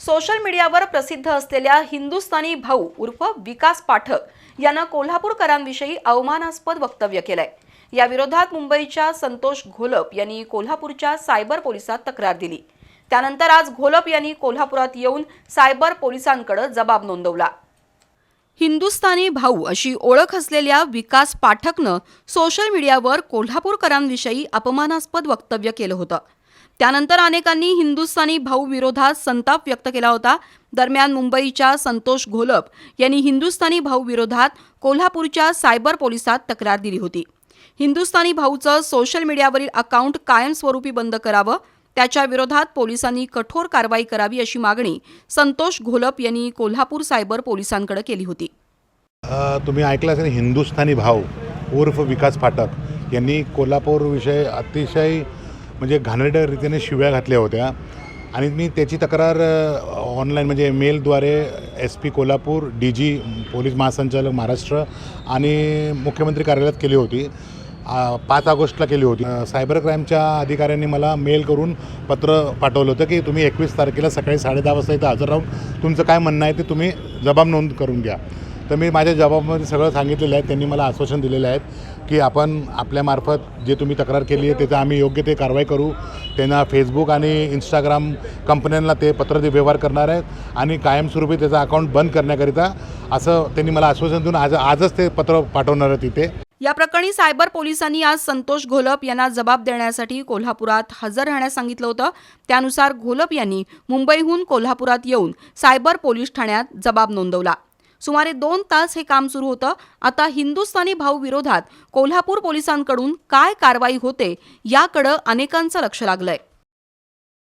Social मीडियावर प्रसिद्ध असलेल्या हिंदुस्थानी भाऊ उर्फ विकास पाठक यानं कोल्हापूरकरांविषयी अवमानास्पद वक्तव्य केलंय. याविरोधात मुंबईच्या संतोष घोलप यांनी कोल्हापूरच्या सायबर पोलिसात तक्रार दिली. त्यानंतर आज घोलप यांनी कोल्हापुरात येऊन सायबर पोलिसांकडे जबाब नोंदवला. हिंदुस्थानी भाऊ अशी ओळख असलेल्या विकास पाठकनं सोशल मीडियावर कोल्हापूरकरांविषयी अपमानास्पद वक्तव्य केलं होतं. त्यानंतर अनेकांनी हिंदुस्थानी भाऊ विरोधात संताप व्यक्त केला होता. दरम्यान मुंबईच्या संतोष घोलप यांनी हिंदुस्थानी भाऊ विरोधात कोल्हापूरच्या सायबर पोलिसात तक्रार दिली होती. हिंदुस्थानी भाऊचं सोशल मीडियावरील अकाउंट कायमस्वरूपी बंद करावं त्याच्या विरोधात पोलिसांनी कठोर कारवाई करावी अशी मागणी संतोष घोलप यांनी कोल्हापूर सायबर पोलिसांकडे केली होती. तुम्ही ऐकलं असेल हिंदुस्थानी भाऊ उर्फ विकास फाटक यांनी कोल्हापूरविषयी अतिशय म्हणजे घाणेरड्या रीतीने शिव्या घातल्या होत्या. आणि मी त्याची तक्रार ऑनलाईन म्हणजे मेलद्वारे S P Kolhapur D G police महासंचालक महाराष्ट्र आणि मुख्यमंत्री कार्यालयात केली होती. पाच ऑगस्टला केली होती. सायबर क्राईमच्या अधिकाऱ्यांनी मला मेल करून पत्र पाठवलं होतं की तुम्ही एकवीस तारखेला सकाळी साडेदहा वाजता इथं हजर राहून तुमचं काय म्हणणं आहे ते तुम्ही जबाब नोंद करून घ्या. तर मी माझ्या जबाबामध्ये सगळं सांगितलेलं आहे. त्यांनी मला आश्वासन दिलेलं आहे की आपण आपल्यामार्फत जे तुम्ही तक्रार केली आहे त्याचं आम्ही योग्य ते कारवाई करू. त्यांना फेसबुक आणि इंस्टाग्राम कंपन्यांना ते पत्र ते व्यवहार करणार आहेत आणि कायमस्वरूपी त्याचं अकाउंट बंद करण्याकरिता असं त्यांनी मला आश्वासन देऊन आज आजच ते पत्र पाठवणार आहे तिथे या प्रकरणी सायबर पोलिसांनी आज संतोष घोलप यांना जबाब देण्यासाठी कोल्हापुरात हजर राहण्यास सांगितलं होतं. त्यानुसार घोलप यांनी मुंबईहून कोल्हापुरात येऊन सायबर पोलीस ठाण्यात जबाब नोंदवला. सुमारे दोन तास हे काम सुरू होतं. आता हिंदुस्थानी भाऊ विरोधात कोल्हापूर पोलिसांकडून काय कारवाई होते याकडं अनेकांचं लक्ष लागलंय.